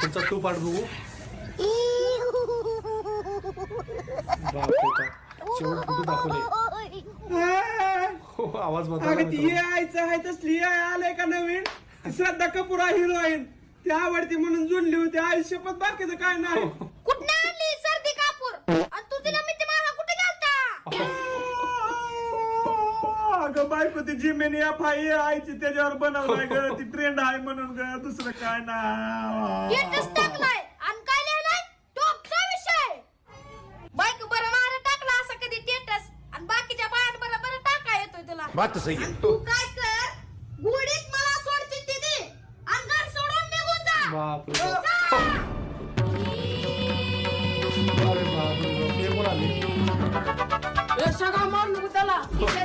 पुढचा तू पाठ बघू. बापरे का शेवट कुठे दाखवले. हो आवाज अगं ती आहे तसली आलंय का नवीन? ती श्रद्धा कपूर आहे हिरोईन. ती आवडती म्हणून जुळली होती. आयुष्यपत बाकीचं काय नाही. कुठनं आणली सर्दी कापूर? आणि तू तिला मारा कुठे गेलता? अगं बायको ती जिमेन एफ आय आईची त्याच्यावर बनवलाय ग. ती ट्रेंड आहे म्हणून ग. दुसरं काय ना स्टेटस टाकलाय. आणि काय लिहिलाय? टॉपचा विषय. बाईक बरं मार टाकला असं कधी स्टेटस आणि बाकीच्या बायां बरं बरं टाका येतोय तुला. बात तो सही है आणि तू काय कर? गुडीत मला सोडची ती दे आणि घर सोडून निघून जा. बापरे. बाप. जा. अरे बापरे. बाप. हे कोण आले? सगळं मारू नको त्याला. काय